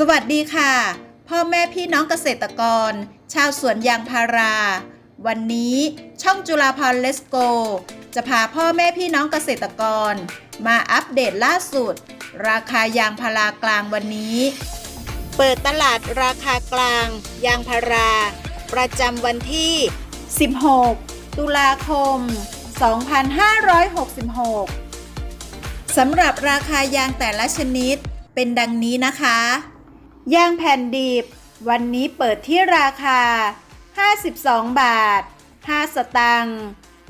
สวัสดีค่ะ พ่อแม่พี่น้องเกษตรกร ชาวสวนยางพารา วันนี้ช่องจุฬาพรเลสโก จะพาพ่อแม่พี่น้องเกษตรกร มาอัปเดตล่าสุด ราคายางพารากลางวันนี้ เปิดตลาดราคากลาง ยางพารา ประจำวันที่ 16 ตุลาคม 2566สำหรับราคายางแต่ละชนิดเป็นดังนี้นะคะ ยางแผ่นดิบ วันนี้เปิดที่ราคา 52 บาท 5 สตางค์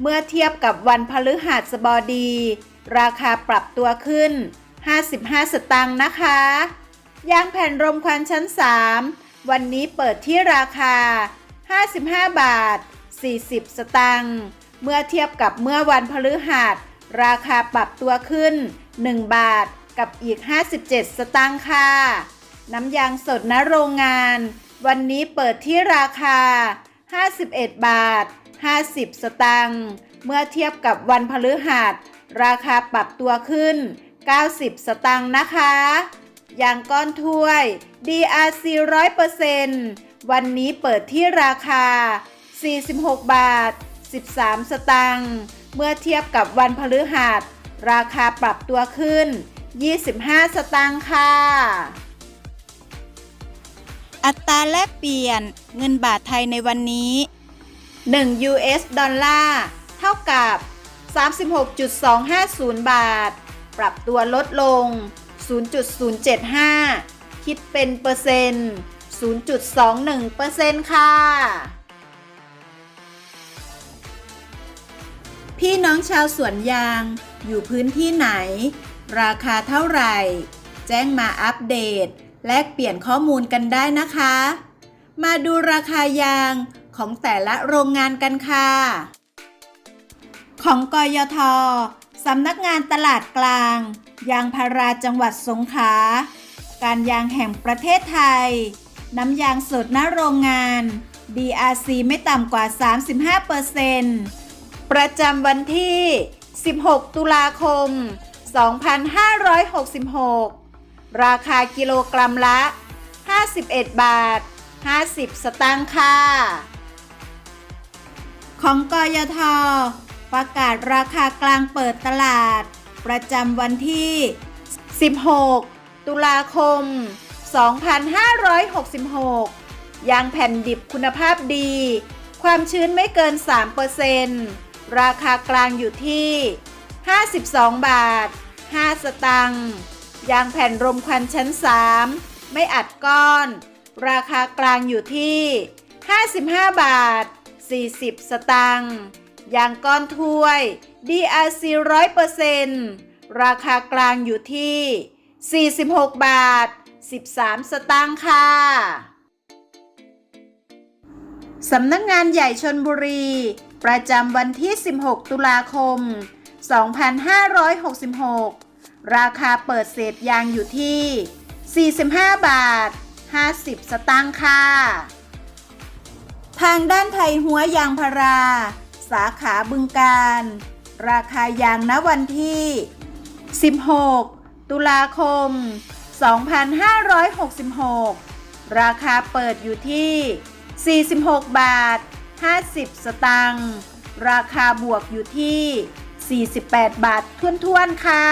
เมื่อเทียบกับวันพฤหัสบดี ราคาปรับตัวขึ้น 55 สตางค์นะคะ ยางแผ่นรมควันชั้น 3 วันนี้เปิดที่ราคา 55 บาท 40 สตางค์ เมื่อเทียบกับเมื่อวันพฤหัส ราคาปรับตัวขึ้น 1 บาทกับอีก 57 สตางค์ค่ะ น้ำยางสดณโรงงาน วันนี้เปิดที่ราคา 51 บาท 50 สตางค์เมื่อเทียบกับวันพฤหัส ราคาปรับตัวขึ้น 90 สตางค์นะคะยางก้อนถ้วย DRC 100%วันนี้เปิดที่ราคา 46 บาท 13 สตางค์เมื่อเทียบกับวันพฤหัส ราคาปรับตัวขึ้น 25 สตางค์ค่ะ อัตราแลกเปลี่ยนเงินบาทไทยในวันนี้ 1 US ดอลลาร์เท่ากับ 36.250 บาท ปรับตัวลดลง 0.075 คิดเป็นเปอร์เซ็นต์ 0.21เปอร์เซ็นต์ค่ะ พี่น้องชาวสวนยางอยู่พื้นที่ไหน ราคาเท่าไหร่ แจ้งมาอัปเดต แลกเปลี่ยนข้อมูลกันได้นะคะ มาดูราคายางของแต่ละโรงงานกันค่ะ ของกยทสำนักงานตลาดกลาง ยางพาราจังหวัดสงขลาการยางแห่งประเทศไทย น้ำยางสดณโรงงาน DRC ไม่ต่ำกว่า 35%ประจำวันที่ 16 ตุลาคม 2566 ราคากิโลกรัมละ 51 บาท 50 สตางค์ค่ะ ของกยท ประกาศราคากลางเปิดตลาด ประจำวันที่ 16 ตุลาคม 2566 ยางแผ่นดิบคุณภาพดี ความชื้นไม่เกิน 3%ราคากลางอยู่ที่ 52 บาท 5 สตังค์ ยางแผ่นรมควันชั้น 3 ไม่อัดก้อน ราคากลางอยู่ที่ 55 บาท 40 สตังค์ยางก้อนถ้วย DRC 100%ราคากลางอยู่ที่ 46 บาท 13 สตางค์ค่ะ สำนักงานใหญ่ชนบุรี ประจำวันที่ 16 ตุลาคม 2566 ราคาเปิดเศษยางอยู่ที่ 45 บาท 50 สตางค์ค่ะ ทางด้านไทยหัวยางพารา สาขาบึงการ ราคายางณวันที่ 16 ตุลาคม 2566 ราคาเปิดอยู่ที่ 46 บาท 50 สตางค์ราคาบวกอยู่ที่ 48 บาทท้วนๆ ค่ะ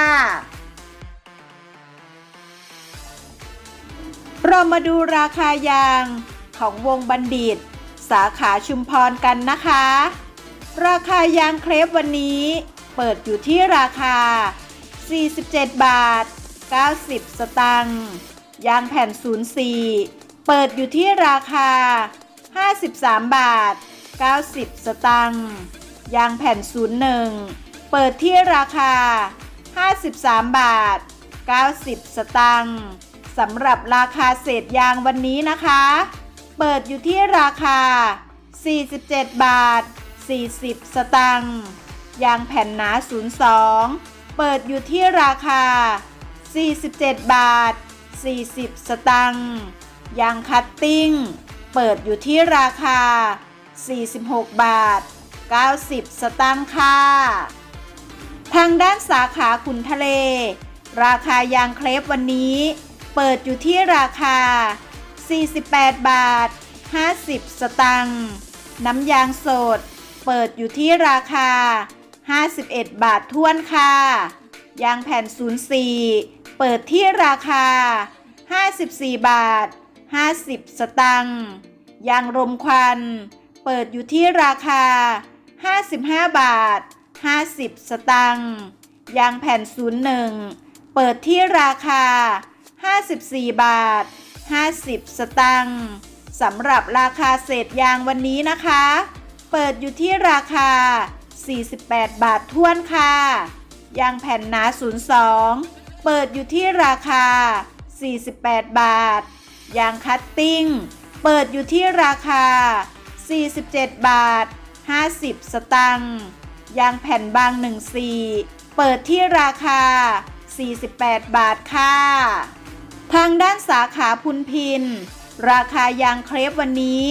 เรามาดูราคายางของวงบัณฑิต สาขาชุมพรกันนะคะ ราคายางเครปวันนี้ เปิดอยู่ที่ราคา 47 บาท 90 สตางค์ยางแผ่น 04 เปิดอยู่ที่ราคา 53 บาท 90 สตางค์ยางแผ่น 01 เปิดที่ราคา 53 บาท 90 สตางค์ สำหรับราคาเศษยางวันนี้นะคะ เปิดอยู่ที่ราคา 47 บาท 40 สตางค์ยางแผ่นหนา 02 เปิดอยู่ที่ราคา 47 บาท 40 สตางค์ยางคัตติ้ง เปิดอยู่ที่ราคา 46 บาท 90 สตางค์ค่ะ ทางด้านสาขาขุนทะเล ราคายางเคลปวันนี้ เปิดอยู่ที่ราคา 48 บาท 50 สตังค์น้ำยางสด เปิดอยู่ที่ราคา 51 บาทท้วนค่ะ ยางแผ่น 04 เปิดที่ราคา 54 บาท 50 สตังค์ยางรมควัน เปิดอยู่ที่ราคา 55 บาท 50 สตังค์ยางแผ่น 01 เปิดที่ราคา 54 บาท 50 สตังค์สำหรับราคาเศษยางวันนี้นะคะ เปิดอยู่ที่ราคา 48 บาทท้วนค่ะ ยางแผ่นหนา 02 เปิดอยู่ที่ราคา 48 บาท ยางคัตติ้ง เปิดอยู่ที่ราคา 47 บาท 50 สตังค์ยางแผ่นบาง 14 เปิดที่ราคา 48 บาทค่ะ ทางด้านสาขาพุนพิน ราคายางเครปวันนี้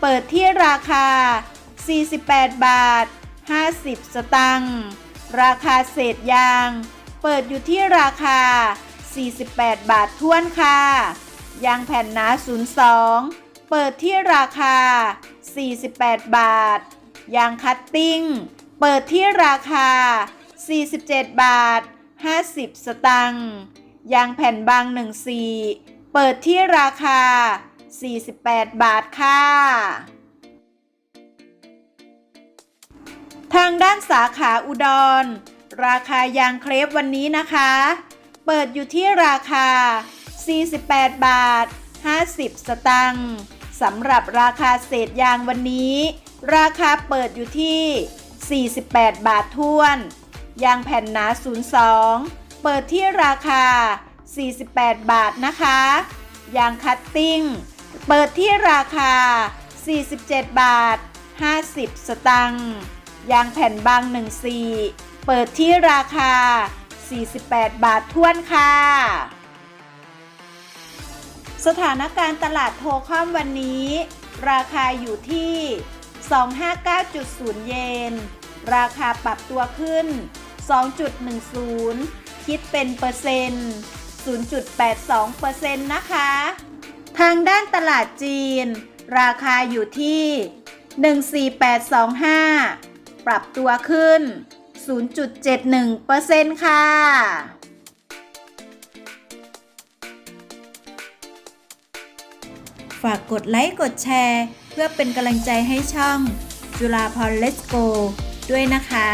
เปิดที่ราคา 48 บาท 50 สตังค์ ราคาเศษยาง เปิดอยู่ที่ราคา 48 บาทท้วนค่ะ ยางแผ่นหนา 02 เปิดที่ราคา 48 บาท ยางคัตติ้ง เปิดที่ราคา 47 บาท 50 สตังค์ ยางแผ่นบาง 14 เปิดที่ราคา 48 บาทค่ะ ทางด้านสาขาอุดร ราคายางเครปวันนี้นะคะ เปิดอยู่ที่ราคา 48 บาท 50 สตังค์สำหรับราคาเศษยางวันนี้ ราคาเปิดอยู่ที่ 48 บาทท้วน ยางแผ่นหนา 02 เปิดที่ราคา 48 บาทนะคะ ยางคัตติ้ง เปิดที่ราคา 47 บาท 50 สตังค์ยางแผ่นบาง14 เปิดที่ราคา 48 บาทท้วนค่ะ สถานการณ์ตลาดโทคอมวันนี้ ราคาอยู่ที่ 259.0 เยน ราคาปรับตัวขึ้น 2.10 คิดเป็นเปอร์เซ็นต์ 0.82เปอร์เซ็นต์นะคะ ทางด้านตลาดจีน ราคาอยู่ที่ 14825 ปรับตัวขึ้น 0.71เปอร์เซ็นต์ค่ะฝากกดไลค์ กดแชร์ เพื่อเป็นกำลังใจให้ช่อง จุฬาพรเลสโกด้วยนะคะ